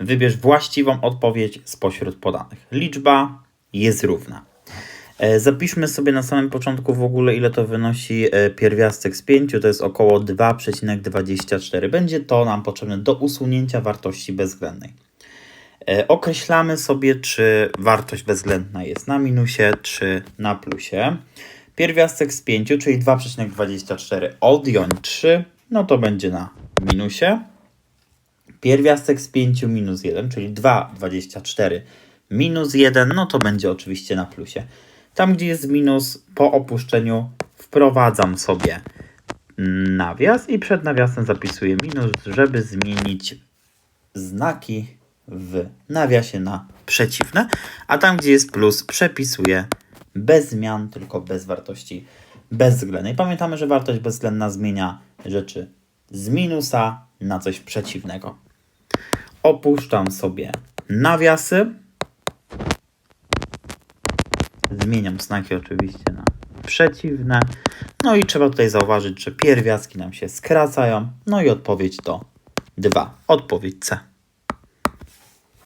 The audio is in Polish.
Wybierz właściwą odpowiedź spośród podanych. Liczba jest równa. E, Zapiszmy sobie na samym początku w ogóle, ile to wynosi e, pierwiastek z 5, to jest około 2,24. Będzie to nam potrzebne do usunięcia wartości bezwzględnej. E, Określamy sobie, czy wartość bezwzględna jest na minusie, czy na plusie. Pierwiastek z 5, czyli 2,24 odjąć 3, no to będzie na minusie. Pierwiastek z 5 minus 1, czyli 2,24 minus 1, no to będzie oczywiście na plusie. Tam, gdzie jest minus, po opuszczeniu wprowadzam sobie nawias i przed nawiasem zapisuję minus, żeby zmienić znaki w nawiasie na przeciwne, a tam, gdzie jest plus, przepisuję bez zmian, tylko bez wartości bezwzględnej. Pamiętamy, że wartość bezwzględna zmienia rzeczy z minusa na coś przeciwnego. Opuszczam sobie nawiasy. Zmieniam znaki oczywiście na przeciwne. No i trzeba tutaj zauważyć, że pierwiastki nam się skracają. No i odpowiedź to 2. Odpowiedź C.